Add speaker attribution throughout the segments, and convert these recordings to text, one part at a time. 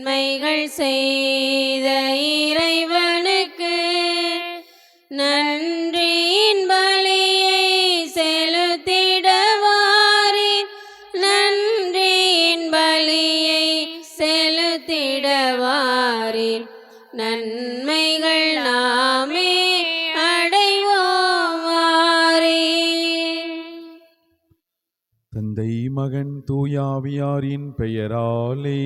Speaker 1: நன்மைகள் செய்த இறைவனுக்கு நன்றியின் பலியை செலுத்திடவாரின். நன்றியின் பலியை செலுத்திடவாரின். நன்மைகள் நாமே அடைவோமாறி
Speaker 2: தந்தை மகன் தூயாவியாரின் பெயராலே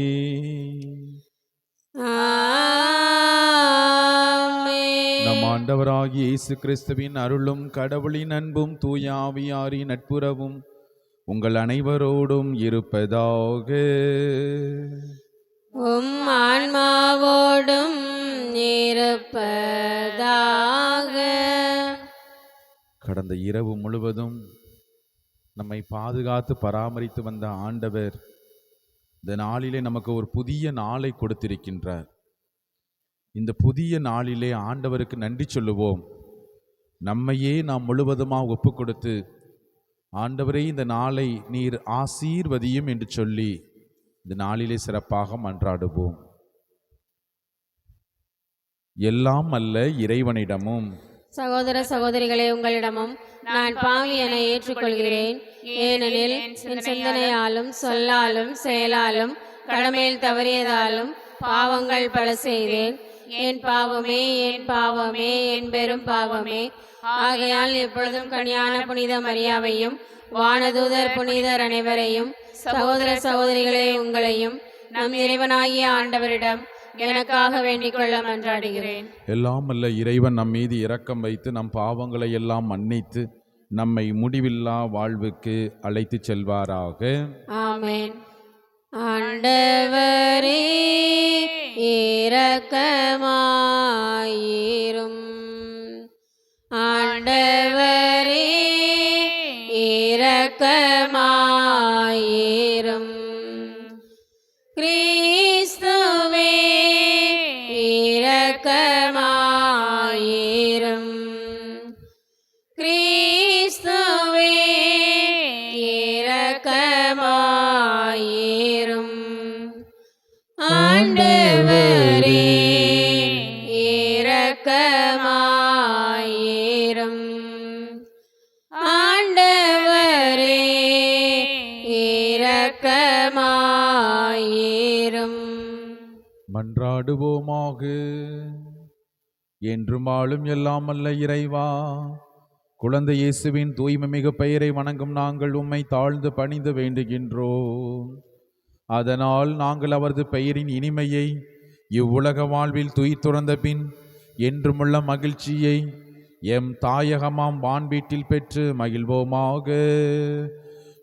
Speaker 2: ஆண்டவராகிய இயேசு கிறிஸ்துவின் அருளும் கடவுளின் அன்பும் தூயாவியாரின் நட்புறவும் உங்கள் அனைவரோடும் இருப்பதாக.
Speaker 1: உம் ஆன்மாவோடும் இருப்பதாக.
Speaker 2: கடந்த இரவு முழுவதும் நம்மை பாதுகாத்து பராமரித்து வந்த ஆண்டவர் இந்த நாளிலே நமக்கு ஒரு புதிய நாளை கொடுத்திருக்கின்றார். இந்த புதிய நாளிலே ஆண்டவருக்கு நன்றி சொல்லுவோம். நம்மையே நாம் முழுவதுமாக ஒப்பு கொடுத்து ஆண்டவரே இந்த நாளை நீர் ஆசீர்வதியும் என்று சொல்லி இந்த நாளிலே சிறப்பாக மன்றாடுவோம். எல்லாம் அல்ல இறைவனிடமும்.
Speaker 1: சகோதர சகோதரிகளே உங்களிடமும் நான் பாவி என ஏற்றுக்கொள்கிறேன். ஏனெனில் என் சிந்தனையாலும் சொல்லாலும் செயலாலும் கடமையில் தவறியதாலும் பாவங்கள் பல செய்தேன். என் பாவமே என் பாவமே என் பெரும் பாவமே. ஆகையால் எப்பொழுதும் கனியான புனித மரியாவையும் வானதூதர் புனிதர் அனைவரையும் சகோதர சகோதரிகளே உங்களையும் நம் இறைவனாகிய ஆண்டவரிடம் எனக்காக வேண்டிக் கொள்ள மன்றாடுகிறேன்.
Speaker 2: எல்லாம் அல்ல இறைவன் நம் மீது இரக்கம் வைத்து நம் பாவங்களை எல்லாம் மன்னித்து நம்மை முடிவில்லா வாழ்வுக்கு அழைத்துச் செல்வாராக.
Speaker 1: ஆமென். ஆண்டவரே இரக்கமாயிரும். ஆண்டவரே இரக்கமாயிரும். ஆண்டவரே இரக்கமாயிரும். ஆண்டவரே இரக்கமாயிரும்.
Speaker 2: மன்றாடுவோமாக என்றும் ஆளும் எல்லாம் அல்ல இறைவா. குழந்தை இயேசுவின் தூய்மை மிகு பெயரை வணங்கும் நாங்கள் உம்மை தாழ்ந்து பணிந்து வேண்டுகின்றோம். அதனால் நாங்கள் அவரது பெயரின் இனிமையை இவ்வுலக வாழ்வில் துய் துறந்த பின் என்றுமுள்ள மகிழ்ச்சியை எம் தாயகமாம் வான்வீட்டில் பெற்று மகிழ்வோமாக.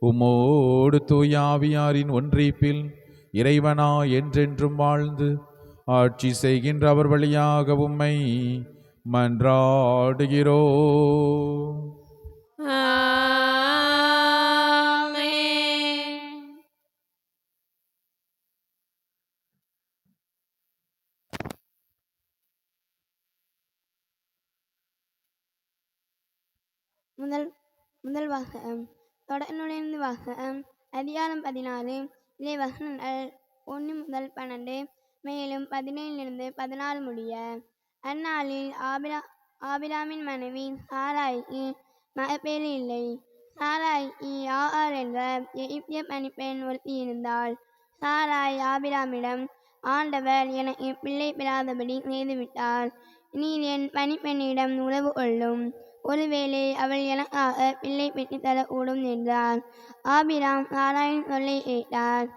Speaker 2: உம்மோடு தூயாவியாரின் ஒன்றிப்பில் இறைவனா என்றென்றும் வாழ்ந்து ஆட்சி செய்கின்ற அவர் வழியாக உம்மை மன்றாடுகிறோ
Speaker 3: முதல் வாசகம் தொடர்நுழைந்து வாசகம் அதிகாரம் பதினாறு. இதை வசனங்கள் ஒன்று முதல் பன்னெண்டு. மேலும் பதினேழிலிருந்து பதினாறு முடிய. அந்நாளில் ஆபிரா ஆபிராமின் மனைவி சாராய்க்கு மகப்பேறு இல்லை. சாராய்க்கு ஆஆர் என்ற எகிப்திய பணிப்பெண் ஒருத்தி இருந்தாள். சாராய் ஆபிராமிடம் ஆண்டவர் எனக்கு பிள்ளை பெறாதபடி செய்துவிட்டார். நீர் என் பணிப்பெண்ணிடம் உறவு கொள்ளும். ஒருவேளை அவள் எனக்காக பிள்ளை பெற்றுத் தரக்கூடும் என்றார் ஆபிராம் நாராயண் சொல்லை கேட்டார்.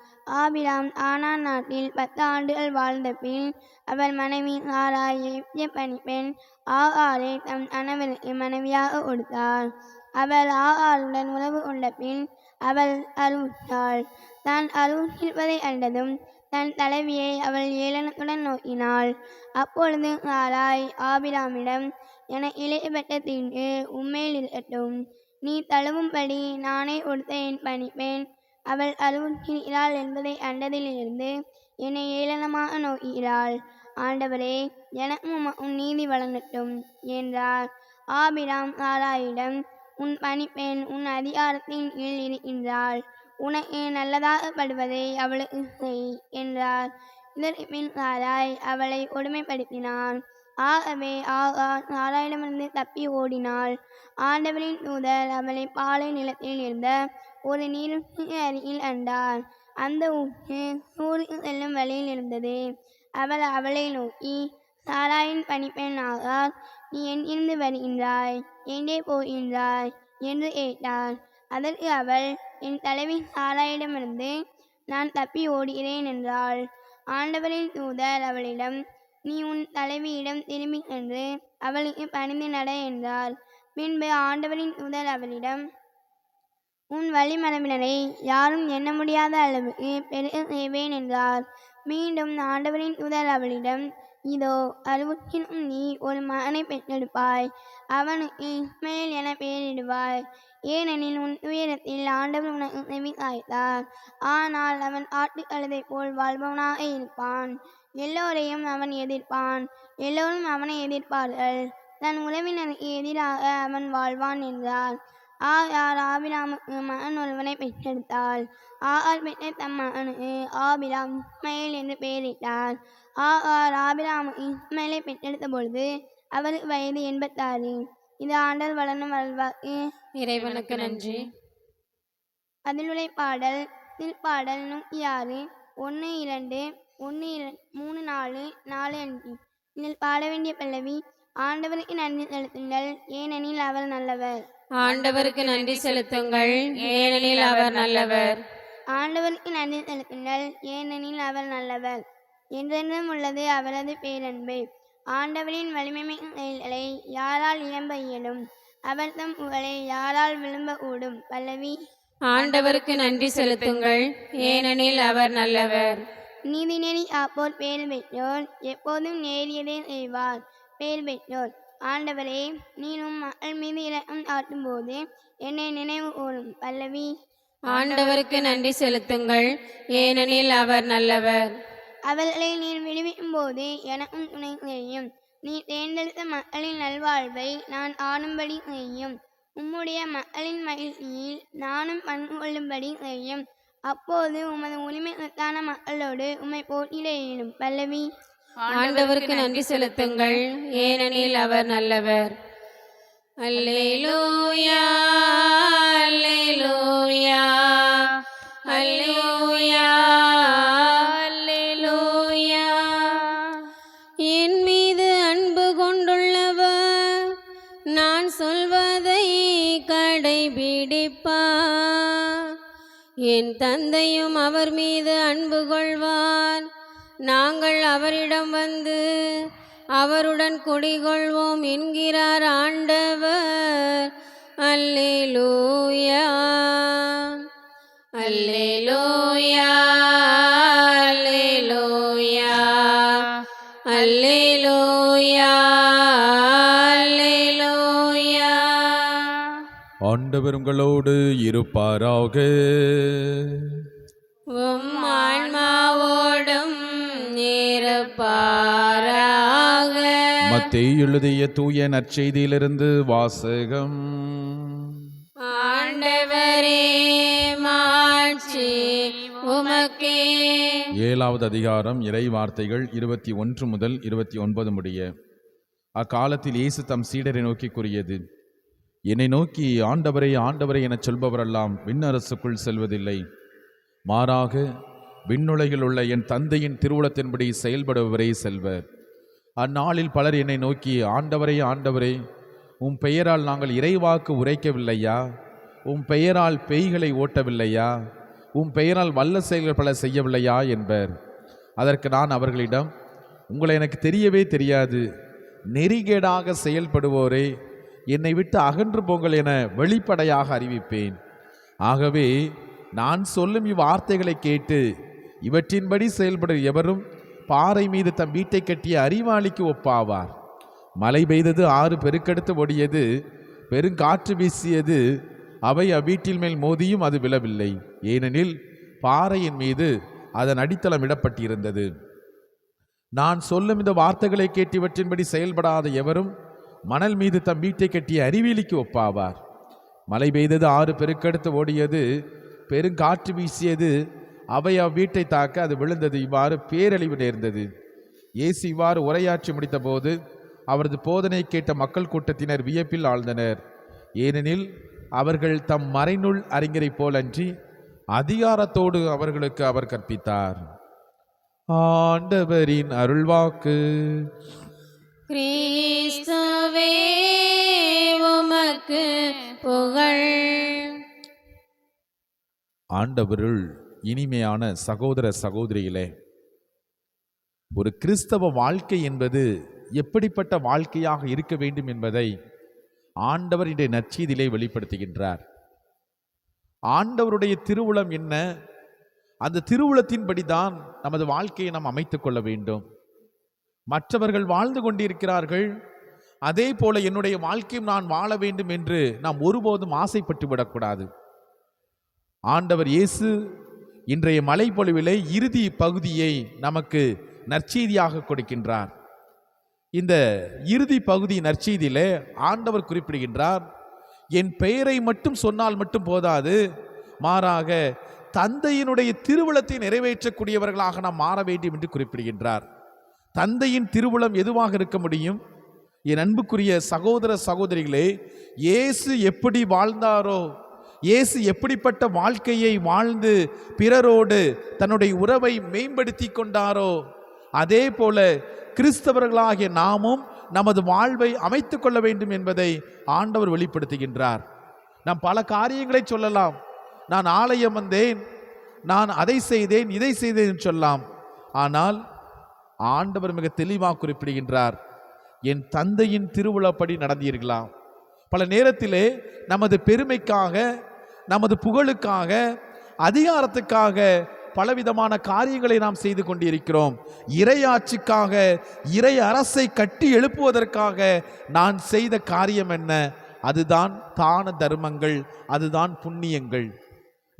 Speaker 3: ஆபிராம் ஆனா நாட்டில் பத்து ஆண்டுகள் வாழ்ந்த பின் அவர் மனைவி சாராய் எகிப்திய பணிப்பெண் ஆகாரை தம் கணவருக்கு மனைவியாக கொடுத்தார். அவள் ஆகாருடன் உறவு கொண்ட பின் அவள் அருவுற்றாள் தான் அருவுற்றிருப்பதை கண்டதும் தன் தலைவியை அவள் ஏளனத்துடன் நோக்கினாள். அப்பொழுது சாராய் ஆபிராமிடம் என இளையப்பட்ட தீண்டு உண்மையில் இருக்கட்டும். நீ தழுவும்படி நானே ஒருத்த என் பணிப்பேன். அவள் அருவுறுகிறாள் என்பதை அண்டதிலிருந்து என்னை ஏளனமாக நோக்குகிறாள். ஆண்டவரே எனக்கும் உன் நீதி வழங்கட்டும் என்றார். ஆபிராம் சாராயிடம் உன் பணிப்பெண் உன் அதிகாரத்தின் கீழ் இருக்கின்றாள். உனக்கு நல்லதாக படுவதை அவளுக்கு செய் என்றார். இதற்கு பின் சாராய் அவளை கொடுமைப்படுத்தினான் ஆகவே ஆகா சாராயிடமிருந்து தப்பி ஓடினாள். ஆண்டவரின் தூதர் அவளை பாலை நிலத்தில் இருந்த ஒரு நீருக்கு அருகில் அண்டார் அந்த ஊற்று ஊருக்கு செல்லும் வழியில் இருந்தது. அவள் அவளை நோக்கி சாராயின் பணிப்பெண் ஆகார் நீ எங்கிருந்து வருகின்றாய்? எங்கே போகின்றாய்? என்று கேட்டாள். அதற்கு அவள் என் தலைவி சாராயிடமிருந்து நான் தப்பி ஓடுகிறேன் என்றாள். ஆண்டவரின் தூதர் அவளிடம் நீ உன் தலைவியிடம் திரும்பி சென்று அவளுக்கு பணிந்து நட என்றார் பின்பு ஆண்டவரின் முதல் அவளிடம் உன் வழிமரபினரை யாரும் எண்ண முடியாத அளவுக்கு பெருக செய்வேன் என்றார். மீண்டும் ஆண்டவரின் முதல் அவளிடம் இதோ அறுபத்திலும் நீ ஒரு மகனை பெற்றெடுப்பாய். அவனுக்கு இஸ்மேல் என பெயரிடுவாய். ஏனெனில் உன் துயரத்தில் ஆண்டவர் உனக்கு செவி சாய்த்தார் ஆனால் அவன் ஆட்டு கழுதை போல் வாழ்பவனாக இருப்பான். எல்லோரையும் அவன் எதிர்ப்பான். எல்லோரும் அவனை எதிர்ப்பார்கள். தன் உறவினருக்கு எதிராக அவன் வாழ்வான் என்றார். ஆகார் ஆபிராமுக்கு மகன் ஒருவனை பெற்றெடுத்தாள். ஆகார் பெற்ற தம் மகனுக்கு ஆபிராம் இஸ்மயேல் என்று பெயரிட்டார். ஆகார் ஆபிராமுக்கு இஸ்மயேலை பெற்றெடுத்த பொழுது அவருக்கு வயது எண்பத்தாறு. இது ஆண்டல் வளர்ந்து வளர்வாக்கு
Speaker 1: இறைவனுக்கு நன்றி.
Speaker 3: பதிலுரை பாடல் திருப்பாடல் நூற்றி ஆறு ஒன்று இரண்டு ஒன்று மூணு நாலு நாலு அஞ்சு. இதில் பாட வேண்டிய பல்லவி ஆண்டவருக்கு நன்றி செலுத்துங்கள் ஏனெனில் அவர் நல்லவர்.
Speaker 1: ஆண்டவருக்கு நன்றி செலுத்துங்கள் ஏனெனில் அவர் நல்லவர்.
Speaker 3: ஆண்டவருக்கு நன்றி செலுத்துங்கள் ஏனெனில் அவர் நல்லவர். என்றென்றும் உள்ளது அவரது பேரன்பு. ஆண்டவரின் வலிமை செயல்களை யாரால் இயம்ப இயலும்? அவர் தம் புகழை யாரால் விரும்ப கூடும்? பல்லவி.
Speaker 1: ஆண்டவருக்கு நன்றி செலுத்துங்கள் ஏனெனில் அவர் நல்லவர்.
Speaker 3: நீதிநெறி காப்போர் பேர் பெற்றோர் எப்போதும் நேரியதே செய்வார். பேர் பெற்றோர் ஆண்டவரே நீரும் மக்கள் மீது இரக்கம் காட்டும்போது என்னை நினைவு கூறும் பல்லவி.
Speaker 1: ஆண்டவருக்கு நன்றி செலுத்துங்கள். ஏனெனில் அவர் நல்லவர்.
Speaker 3: அவர்களை நீர் விடுவிக்கும் போது எனக்கும் துணை செய்யும் நீ தேர்ந்தெடுத்த மக்களின் நல்வாழ்வை நான் ஆணும்படி செய்யும். உம்முடைய மக்களின் மகிழ்ச்சியில் நானும் பங்கு கொள்ளும்படி செய்யும். அப்போது உமது உரிமைக்கான மக்களோடு உம்மை போட்டியிட இயலும் பல்லவி.
Speaker 1: ஆண்டவருக்கு நன்றி செலுத்துங்கள். ஏனெனில் அவர் நல்லவர். அல்லேலூயா அல்லேலூயா அல்லே என் தந்தையும் அவர் மீது அன்பு கொள்வார். நாங்கள் அவரிடம் வந்து அவருடன் குடிகொள்வோம் என்கிறார் ஆண்டவர். அல்லேலூயா. அல்லேலூயா.
Speaker 2: ஆண்டவர் உங்களோடு இருப்பாராக.
Speaker 1: உம் ஆன்மாவோடும் இருப்பாராக.
Speaker 2: மத்தேயு எழுதிய தூய நற்செய்தியிலிருந்து வாசகம்.
Speaker 1: ஆண்டவரே மாட்சி உமக்கே.
Speaker 2: ஏழாவது அதிகாரம் இறை வார்த்தைகள் இருபத்தி ஒன்று முதல் இருபத்தி ஒன்பது முடிய. அக்காலத்தில் இயேசு தம் சீடரை நோக்கி கூறியது என்னை நோக்கி ஆண்டவரை ஆண்டவரை எனச் சொல்பவரெல்லாம் விண்ணரசுக்குள் செல்வதில்லை. மாறாக விண்ணுலகில் உள்ள என் தந்தையின் திருவுளத்தின்படி செயல்படுபவரே செல்வர். அந்நாளில் பலர் என்னை நோக்கி ஆண்டவரே ஆண்டவரே உம் பெயரால் நாங்கள் இறைவாக்கு உரைக்கவில்லையா? உம் பெயரால் பேய்களை ஓட்டவில்லையா? உம் பெயரால் வல்ல செயல்கள் பல செய்யவில்லையா? என்பர். அதற்கு நான் அவர்களிடம் உங்களை எனக்கு தெரியவே தெரியாது. நெறிகேடாக செயல்படுவோரே என்னை விட்டு அகன்று போங்கள் என வெளிப்படையாக அறிவிப்பேன். ஆகவே நான் சொல்லும் இவ்வார்த்தைகளை கேட்டு இவற்றின்படி செயல்படும் எவரும் பாறை மீது தம் வீட்டை கட்டிய அறிவாளிக்கு ஒப்பாவார். மழை பெய்தது ஆறு பெருக்கெடுத்து ஓடியது பெருங்காற்று வீசியது அவை அவ்வீட்டில் மேல் மோதியும் அது விழவில்லை. ஏனெனில் பாறையின் மீது அதன் அடித்தளம் இடப்பட்டிருந்தது. நான் சொல்லும் இந்த வார்த்தைகளை கேட்டு இவற்றின்படி செயல்படாத எவரும் மணல் மீது தம் வீட்டை கட்டிய அறிவியலிக்கு ஒப்பாவார். மழை பெய்தது ஆறு பெருக்கெடுத்து ஓடியது பெருங்காற்று வீசியது. அவை அவ்வீட்டை தாக்க அது விழுந்தது இவ்வாறு பேரழிவு நேர்ந்தது. இயேசு இவ்வாறு உரையாற்றி முடித்தபோது அவரது போதனை கேட்ட மக்கள் கூட்டத்தினர் வியப்பில் ஆழ்ந்தனர். ஏனெனில் அவர்கள் தம் மறைநூல் அறிஞரைப் போலன்றி அதிகாரத்தோடு அவர்களுக்கு அவர் கற்பித்தார். ஆண்டவரின் அருள்வாக்கு.
Speaker 1: கிறிஸ்துவே உமக்கு புகழ்.
Speaker 2: ஆண்டவருள் இனிமையான சகோதர சகோதரிகளே ஒரு கிறிஸ்தவ வாழ்க்கை என்பது எப்படிப்பட்ட வாழ்க்கையாக இருக்க வேண்டும் என்பதை ஆண்டவர் இன்றைய நச்சீதிலே வெளிப்படுத்துகின்றார். ஆண்டவருடைய திருவுளம் என்ன? அந்த திருவுளத்தின்படிதான் நமது வாழ்க்கையை நாம் அமைத்துக் கொள்ள வேண்டும். மற்றவர்கள் வாழ்ந்து கொண்டிருக்கிறார்கள். அதே போல என்னுடைய வாழ்க்கையும் நான் வாழ வேண்டும் என்று நாம் ஒருபோதும் ஆசைப்பட்டு விடக்கூடாது. ஆண்டவர் இயேசு இன்றைய மலைப்பொழிவிலே இறுதி பகுதியை நமக்கு நற்செய்தியாக கொடுக்கின்றார். இந்த இறுதி பகுதி நற்செய்தியிலே ஆண்டவர் குறிப்பிடுகின்றார் என் பெயரை மட்டும் சொன்னால் மட்டும் போதாது மாறாக தந்தையினுடைய திருவிழத்தை நிறைவேற்றக்கூடியவர்களாக நாம் மாற வேண்டும் என்று குறிப்பிடுகின்றார். தந்தையின் திருவுளம் எதுவாக இருக்க முடியும்? என் அன்புக்குரிய சகோதர சகோதரிகளே இயேசு எப்படி வாழ்ந்தாரோ இயேசு எப்படிப்பட்ட வாழ்க்கையை வாழ்ந்து பிறரோடு தன்னுடைய உறவை மேம்படுத்தி கொண்டாரோ அதே போல கிறிஸ்தவர்களாகிய நாமும் நமது வாழ்வை அமைத்து கொள்ள வேண்டும் என்பதை ஆண்டவர் வெளிப்படுத்துகின்றார். நாம் பல காரியங்களை சொல்லலாம். நான் ஆலயம் வந்தேன் நான் அதை செய்தேன் இதை செய்தேன் சொல்லலாம். ஆனால் ஆண்டவர் மிக தெளிவாக குறிப்பிடுகின்றார். என் தந்தையின் திருவிழாப்படி நடந்தீர்களாம் பல நேரத்திலே நமது பெருமைக்காக நமது புகழுக்காக அதிகாரத்துக்காக பலவிதமான காரியங்களை நாம் செய்து கொண்டிருக்கிறோம். இறையாட்சிக்காக இறை அரசை கட்டி எழுப்புவதற்காக நான் செய்த காரியம் என்ன? அதுதான் தான தர்மங்கள் அதுதான் புண்ணியங்கள்.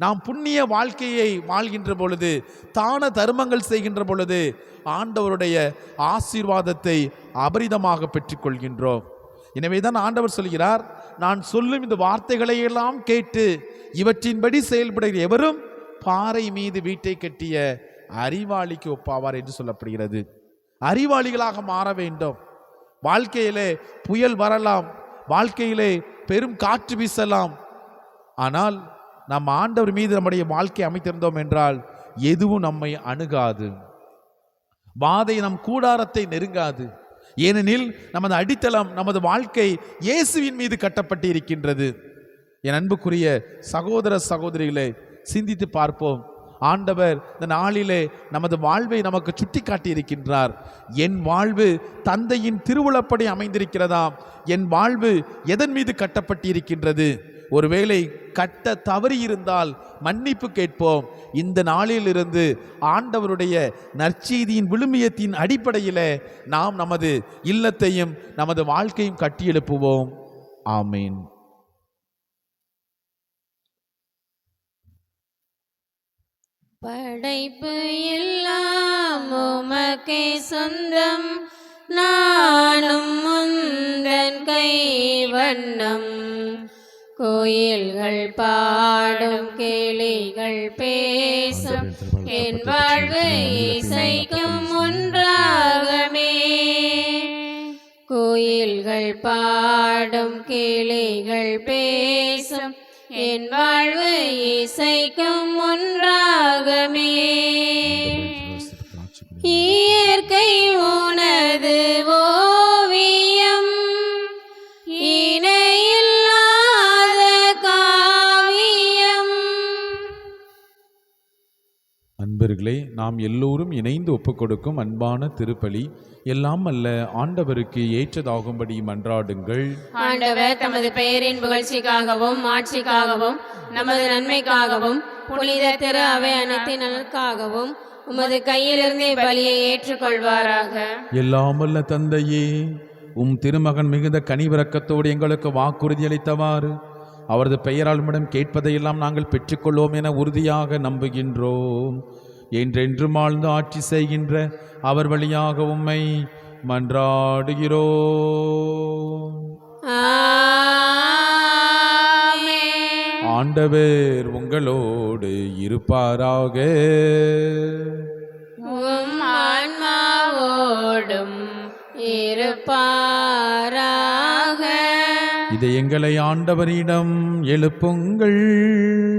Speaker 2: நாம் புண்ணிய வாழ்க்கையை வாழ்கின்ற பொழுது தான தர்மங்கள் செய்கின்ற பொழுது ஆண்டவருடைய ஆசீர்வாதத்தை அபரிதமாக பெற்றுக்கொள்கின்றோம். எனவே தான் ஆண்டவர் சொல்கிறார் நான் சொல்லும் இந்த வார்த்தைகளை எல்லாம் கேட்டு இவற்றின்படி செயல்படுகிற எவரும் பாறை மீது வீட்டை கட்டிய அறிவாளிக்கு ஒப்பாவார் என்று சொல்லப்படுகிறது. அறிவாளிகளாக மாற வேண்டும். வாழ்க்கையிலே புயல் வரலாம் வாழ்க்கையிலே பெரும் காற்று வீசலாம். ஆனால் நம் ஆண்டவர் மீது நம்முடைய வாழ்க்கை அமைத்திருந்தோம் என்றால் எதுவும் நம்மை அணுகாது. வாதை நம் கூடாரத்தை நெருங்காது. ஏனெனில் நமது அடித்தளம் நமது வாழ்க்கை இயேசுவின் மீது கட்டப்பட்டு இருக்கின்றது என் அன்புக்குரிய சகோதர சகோதரிகளை சிந்தித்து பார்ப்போம். ஆண்டவர் இந்த நாளிலே நமது வாழ்வை நமக்கு சுட்டி காட்டியிருக்கின்றார் என் வாழ்வு தந்தையின் திருவுளப்படி அமைந்திருக்கிறதாம் என் வாழ்வு எதன் மீது கட்டப்பட்டு இருக்கின்றது ஒருவேளை கட்ட தவறி இருந்தால் மன்னிப்பு கேட்போம். இந்த நாளிலிருந்து ஆண்டவருடைய நற்செய்தியின் விழுமியத்தின் அடிப்படையில் நாம் நமது இல்லத்தையும் நமது வாழ்க்கையும் கட்டியெழுப்புவோம் ஆமீன்.
Speaker 1: படைப்பு எல்லாம் உமக்கே சொந்தம். நானும் முந்தன் கை வண்ணம் கோயில்கள் பாடும் கிளிகள் பேசும். என் வாழ்வு இசைக்கும் ஒன்றாகமே கோயில்கள் பாடும் கிளிகள் பேசும். என் வாழ்வு இசைக்கும் ஒன்றாகமே இயற்கை
Speaker 2: நாம் எல்லோரும் இணைந்து ஒப்புக்கொடுக்கும் அன்பான திருப்பலி எல்லாம் அல்ல ஆண்டவருக்கு ஏற்றதாகும்படி மன்றாடுங்கள்.
Speaker 1: ஆண்டவர் தமது பெயரின் புகழ்ச்சிக்காகவும் ஆட்சிக்காகவும் நமது நன்மைக்காகவும் புனித திரு அவை நலனுக்காகவும் உமது கையிலிருந்தே பலியை ஏற்றுக்கொள்வாராக.
Speaker 2: எல்லாம் வல்ல தந்தையே உம் திருமகன் மிகுந்த கனிவிரக்கத்தோடு எங்களுக்கு வாக்குறுதி அளித்தவாறு அவரது பெயரால் உம்மிடம் கேட்பதையெல்லாம் நாங்கள் பெற்றுக்கொள்வோம் என உறுதியாக நம்புகின்றோம். என்றென்றும் ஆழ்ந்து ஆட்சி செய்கின்ற அவர் வழியாக உம்மை மன்றாடுகிறோம்.
Speaker 1: ஆமென்.
Speaker 2: ஆண்டவர் உங்களோடு இருப்பாராக.
Speaker 1: ஆன்மாவோடும் இருப்பாராக.
Speaker 2: இதை எங்களை ஆண்டவரிடம் எழுப்புங்கள்.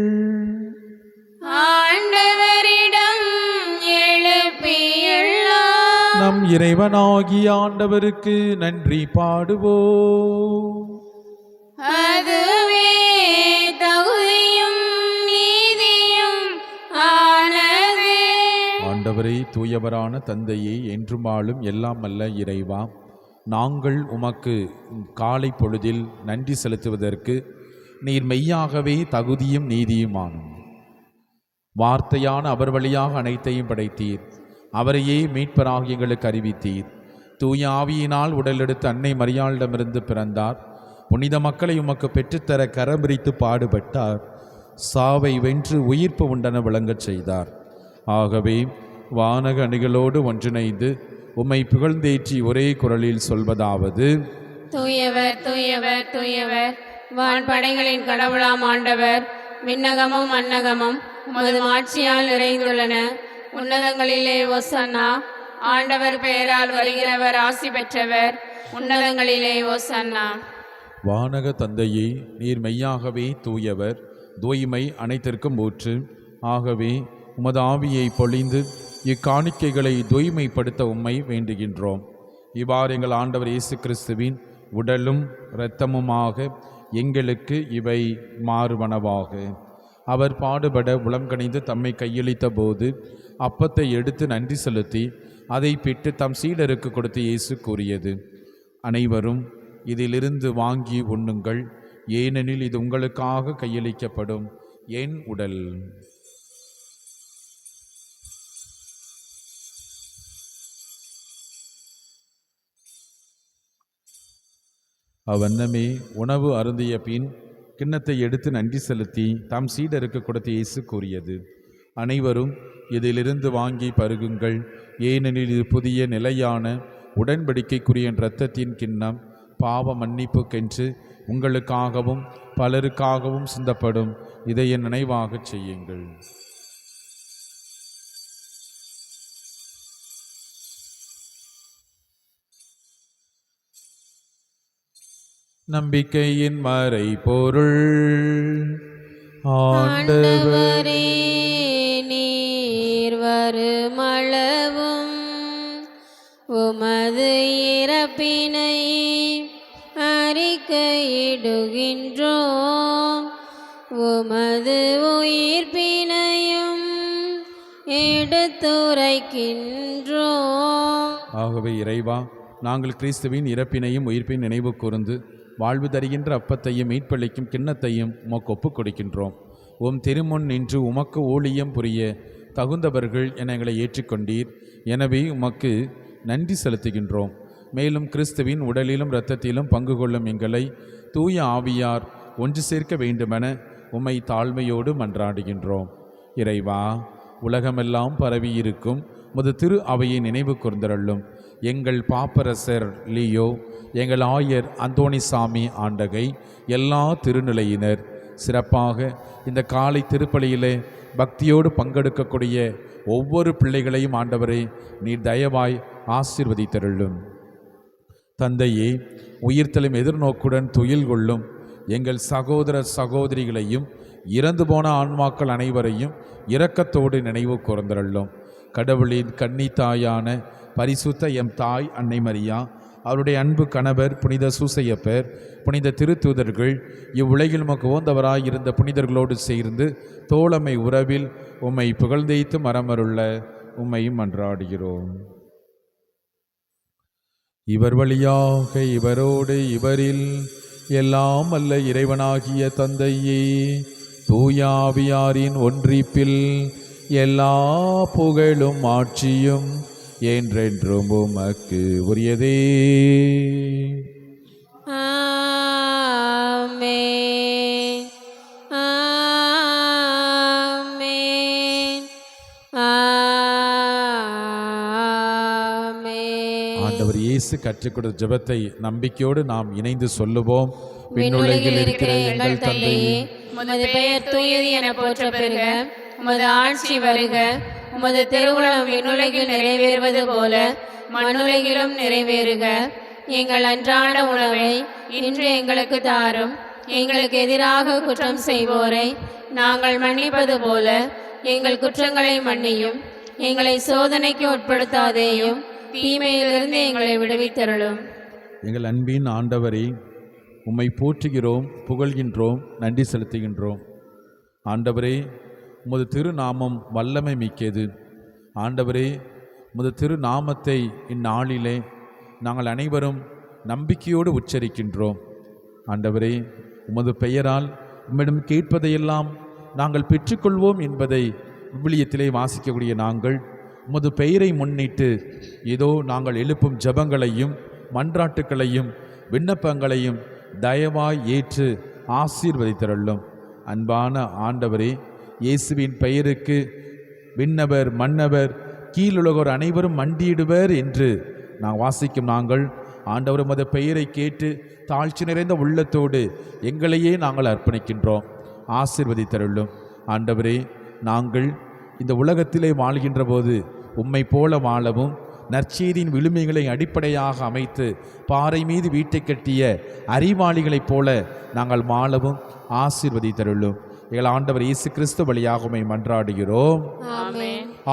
Speaker 2: இறைவனாகிய ஆண்டவருக்கு நன்றி பாடுவோம்.
Speaker 1: அதுவே தகுதியும் நீதியும் ஆனது.
Speaker 2: ஆண்டவரே தூயவரான தந்தையே என்றும் எல்லாம் அல்ல இறைவா. நாங்கள் உமக்கு காலை பொழுதில் நன்றி செலுத்துவதற்கு நீர் மெய்யாகவே தகுதியும் நீதியுமானும். வார்த்தையான அவர் வழியாக அனைத்தையும் படைத்தீர். அவரையே மீட்பராக எங்களுக்கு அறிவித்தீர். தூய ஆவியினால் உடலெடுத்து அன்னை மரியாளிடமிருந்து பிறந்தார். புனித மக்களை உமக்கு பெற்றுத்தர கரம்பிரித்து பாடுபட்டார். சாவை வென்று உயிர்ப்பு உண்டன விளங்கச் செய்தார். ஆகவே வானக அணிகளோடு ஒன்றிணைந்து உம்மை புகழ்ந்தேற்றி ஒரே குரலில் சொல்வதாவது
Speaker 1: தூயவர் தூயவர் தூயவர். வான்படைகளின் கடவுளாம் ஆண்டவர். விண்ணகமும் அன்னகமும் உமது ஆட்சியால் நிறைந்துள்ளன. உன்னதங்களிலே ஒசன்னா ஆண்டவர் பெயரால் வருகிறவர் ஆசி பெற்றவர். உன்னதங்களிலே ஒசன்னா
Speaker 2: வானக தந்தையே நீர் மெய்யாகவே தூயவர். தூய்மை அனைத்திற்கும் ஊற்று ஆகவே உமது ஆவியை பொழிந்து இக்காணிக்கைகளை தூய்மைப்படுத்த உம்மை வேண்டுகின்றோம். இவ்வாறு எங்கள் ஆண்டவர் இயேசு கிறிஸ்துவின் உடலும் இரத்தமுமாக எங்களுக்கு இவை மாறுவனவாக. அவர் பாடுபட உளம்கணிந்து தம்மை கையளித்த போது அப்பத்தை எடுத்து நன்றி செலுத்தி அதை பிட்டு தம் சீடருக்கு கொடுத்து இயேசு கூறியது. அனைவரும் இதிலிருந்து வாங்கி உண்ணுங்கள். ஏனெனில் இது உங்களுக்காக கையளிக்கப்படும் என் உடல். அவ்வண்ணமே உணவு அருந்திய பின் கிண்ணத்தை எடுத்து நன்றி செலுத்தி தம் சீடருக்கு கொடுத்து இயேசு கூறியது. அனைவரும் இதிலிருந்து வாங்கி பருகுங்கள். ஏனெனில் இது புதிய நிலையான உடன்படிக்கைக்குரிய இரத்தத்தின் கிண்ணம் பாவ மன்னிப்புக்கென்று உங்களுக்காகவும் பலருக்காகவும் சிந்தப்படும். இதை என் நினைவாகச் செய்யுங்கள். நம்பிக்கையின் மறை பொருள் ஆண்டவர்.
Speaker 1: மறுமளவும் உமது இறப்பினை அறிக்கையிடுகின்றோம். உமது உயிர்ப்பினையும் எடுத்துரைக்கின்றோம்.
Speaker 2: ஆகவே இறைவா நாங்கள் கிறிஸ்துவின் இறப்பினையும் உயிர்ப்பின் நினைவு கூர்ந்து வாழ்வு தருகின்ற அப்பத்தையும் மீட்பளிக்கும் கிண்ணத்தையும் உமக்கு ஒப்புக் கொடுக்கின்றோம். உம் திருமுன் நின்று உமக்கு ஊழியம் புரிய தகுந்தவர்கள் என எங்களை ஏற்றுக்கொண்டீர். எனவே உமக்கு நன்றி செலுத்துகின்றோம். மேலும் கிறிஸ்துவின் உடலிலும் இரத்தத்திலும் பங்கு கொள்ளும் எங்களை தூய ஆவியார் ஒன்று சேர்க்க வேண்டுமென உம்மை தாழ்மையோடு மன்றாடுகின்றோம். இறைவா உலகமெல்லாம் பரவியிருக்கும் முது திரு அவையை நினைவு கூர்ந்தருளும். எங்கள் பாப்பரசர் லியோ எங்கள் ஆயர் அந்தோணிசாமி ஆண்டகை எல்லா திருநிலையினர் சிறப்பாக இந்த காலை திருப்பலியிலே பக்தியோடு பங்கெடுக்கக்கூடிய ஒவ்வொரு பிள்ளைகளையும் ஆண்டவரே நீர் தயவாய் ஆசிர்வதித்தருளும். தந்தையே உயிர்த்தலும் எதிர்நோக்குடன் துயில் கொள்ளும் எங்கள் சகோதர சகோதரிகளையும் இறந்து போன ஆன்மாக்கள் அனைவரையும் இரக்கத்தோடு நினைவு கூர்ந்தருளும். கடவுளின் கன்னித்தாயான பரிசுத்த எம் தாய் அன்னை மரியா அவருடைய அன்பு கணவர் புனித சூசையப்பர் புனித திருத்தூதர்கள் இவ்வுலகில் உமக்கு ஓந்தவராய் இருந்த புனிதர்களோடு சேர்ந்து தோழமை உறவில் உம்மை புகழ்ந்தெய்த்து மரமருள்ள உம்மையும் மன்றாடுகிறோம் இவர் வழியாக இவரோடு இவரில் எல்லாம் அல்ல இறைவனாகிய தந்தையே தூயாவியாரின் ஒன்றிப்பில் எல்லா புகழும் ஆட்சியும் என்றென்றும் உமக்கு உரியதே. ஆண்டவர் இயேசு கற்றுக் கொடுத்த ஜெபத்தை நம்பிக்கையோடு நாம் இணைந்து சொல்லுவோம்.
Speaker 1: விண்ணுலகில் இருக்கிற எங்கள் தந்தையே. உமது பெயர் தூயது என போற்ற பெறுக உமது ஆட்சி வருக. உமது திருவுளம் விண்ணுலகில் நிறைவேறுவது போல மண்ணுலகிலும் நிறைவேறுக. எங்கள் அன்றாட உணவை இன்று எங்களுக்கு தாரும். எங்களுக்கு எதிராக குற்றம் செய்வோரை நாங்கள் மன்னிப்பது போல எங்கள் குற்றங்களை மன்னியும். எங்களை சோதனைக்கு உட்படுத்தாதேயும் தீமையிலிருந்து எங்களை விடுவித்தருளும்.
Speaker 2: எங்கள் அன்பின் ஆண்டவரே உம்மை போற்றுகிறோம் புகழ்கின்றோம் நன்றி செலுத்துகின்றோம். ஆண்டவரே உமது திருநாமம் வல்லமை மிக்கது. ஆண்டவரே உமது திருநாமத்தை இந்நாளிலே நாங்கள் அனைவரும் நம்பிக்கையோடு உச்சரிக்கின்றோம். ஆண்டவரே உமது பெயரால் உம்மிடம் கேட்பதையெல்லாம் நாங்கள் பெற்றுக்கொள்வோம் என்பதை விவிலியத்திலே வாசிக்கக்கூடிய நாங்கள் உமது பெயரை முன்னிட்டு ஏதோ நாங்கள் எழுப்பும் ஜெபங்களையும் மன்றாட்டுக்களையும் விண்ணப்பங்களையும் தயவாய் ஏற்று ஆசீர்வதித்தருளும். அன்பான ஆண்டவரே இயேசுவின் பெயருக்கு விண்ணவர் மன்னவர் கீழுலகோர் அனைவரும் மண்டியிடுவர் என்று நான் வாசிக்கும் நாங்கள். ஆண்டவர் மத பெயரை கேட்டு தாழ்ச்சி நிறைந்த உள்ளத்தோடு எங்களையே நாங்கள் அர்ப்பணிக்கின்றோம். ஆசீர்வதித்தருளும். ஆண்டவரே நாங்கள் இந்த உலகத்திலே வாழ்கின்ற போது உம்மை போல வாழவும் நற்செய்தியின் விழுமைகளை அடிப்படையாக அமைத்து பாறை மீது வீட்டை கட்டிய அறிவாளிகளைப் போல நாங்கள் வாழவும் ஆசீர்வதித்தருளும். எங்கள் ஆண்டவர் இயேசு கிறிஸ்து வழியாக மன்றாடுகிறோம்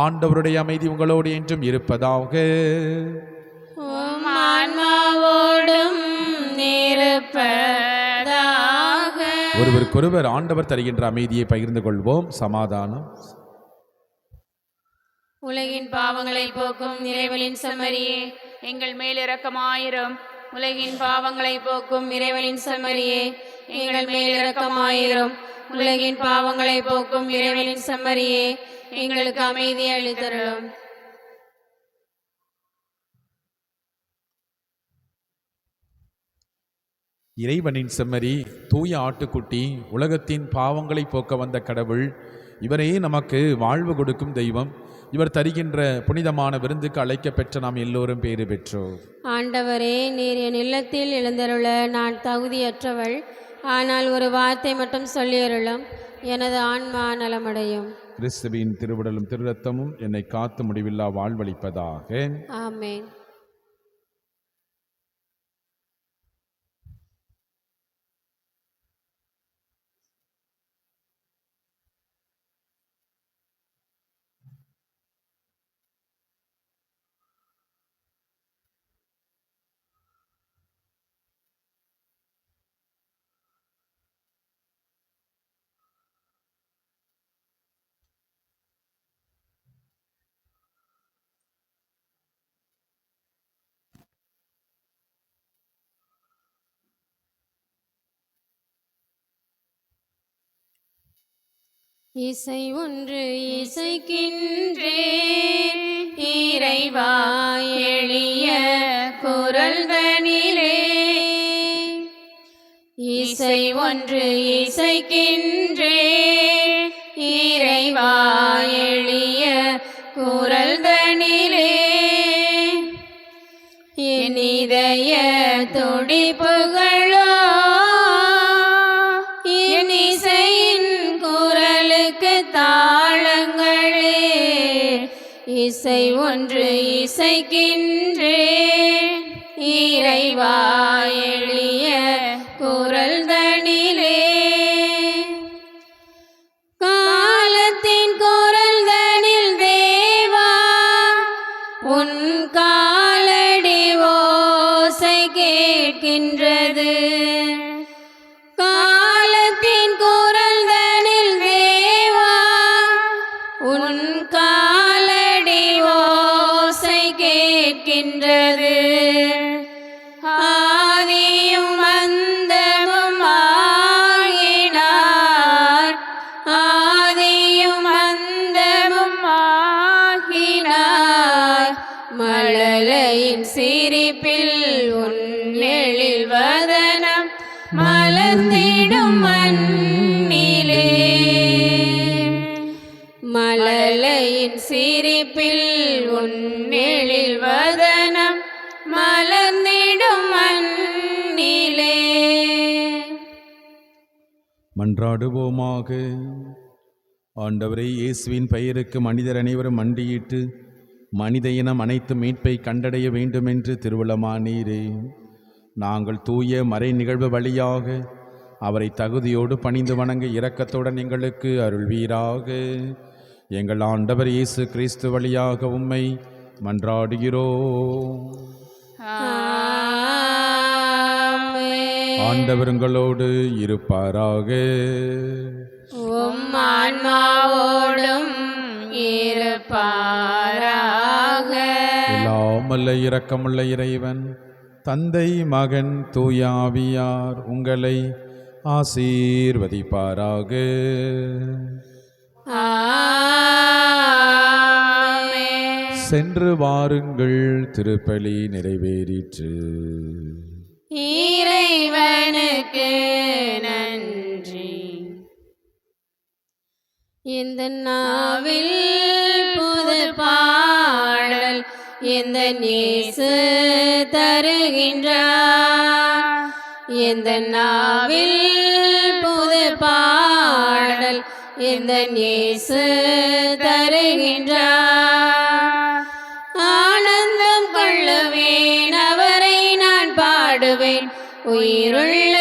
Speaker 2: ஆண்டவருடைய அமைதி உங்களோடு என்றும் இருப்பதாக. ஒருவருக்கொருவர் ஆண்டவர் தருகின்ற அமைதியை பகிர்ந்து கொள்வோம். சமாதானம்.
Speaker 1: உலகின் பாவங்களை போக்கும் இறைவனின் செம்மறியே
Speaker 4: எங்கள் மேல் இரக்கமாயிரும்.
Speaker 1: உலகின் பாவங்களை போக்கும் இறைவனின் செம்மறியே எங்கள் மேல் இரக்கமாயிரும். உலகின் பாவங்களை போக்கும் இறைவனின் செம்மறியே எங்களுக்கு அமைதி அளித்தருளும்.
Speaker 2: இறைவனின் செம்மறி தூய ஆட்டுக்குட்டி உலகத்தின் பாவங்களை போக்க வந்த கடவுள் இவரே நமக்கு வாழ்வு கொடுக்கும் தெய்வம். இவர் தருகின்ற புனிதமான விருந்துக்கு அழைக்க பெற்ற நாம் எல்லோரும் பேறு பெற்றோர்
Speaker 1: ஆண்டவரே நீர் என் இல்லத்தில் எழுந்தருள நான் தகுதியற்றவள். ஆனால் ஒரு வார்த்தை மட்டும் சொல்லியருளும் எனது ஆன்மா நலமடையும்.
Speaker 2: கிறிஸ்துவின் திருவிடலும் திருரத்தமும் என்னை காத்து முடிவில்லா வாழ்வளிப்பதாக.
Speaker 1: ஆமென். இசை ஒன்று இசைக்கின்றே இறைவா எளிய குரல்தனிலே இசை ஒன்று இசைக்கின்றே இறைவா இசை ஒன்று இசைக்கின்றே. இறைவா எளிய குரல் தனிலே. காலத்தின் குரல் தனில் தேவா உன் காலடி ஓசை கேட்கின்ற இனிப்பில் உன்னெழில் வதனம் மலர்ந்திடும் மண்ணிலே.
Speaker 2: மன்றாடுவோமாக. ஆண்டவரை இயேசுவின் பெயருக்கு மனிதர் அனைவரும் மண்டியிட்டு மனித இனம் அனைத்து மீட்பை கண்டடைய வேண்டுமென்று திருவிழமானீரே நாங்கள் தூய மறை நிகழ்வு வழியாக அவரை தகுதியோடு பணிந்து வணங்க இரக்கத்துடன் எங்களுக்கு அருள்வீராக. எங்கள் ஆண்டவர் இயேசு கிறிஸ்து வழியாக உம்மை மன்றாடுகிறோம். ஆண்டவர் உங்களோடு இருப்பாராக
Speaker 1: உம் ஆன்மாவோடும் இருப்பாராக
Speaker 2: எல்லாமல்ல இரக்கமுள்ள இறைவன் தந்தை மகன் தூயாவியார் உங்களை ஆசீர்வதிப்பாராக. சென்று வாருங்கள் திருப்பலி நிறைவேறிற்று.
Speaker 1: இறைவனுக்கு நன்றி. இந்த நாவில் புது பாடல் எந்த நேசு தருகின்றார்? எந்த நாவில் புது பாடல் இந்த நேசு தருகின்றார். ஆனந்தம் கொள்ளுவேன் அவரை நான் பாடுவேன். உயிருள்ள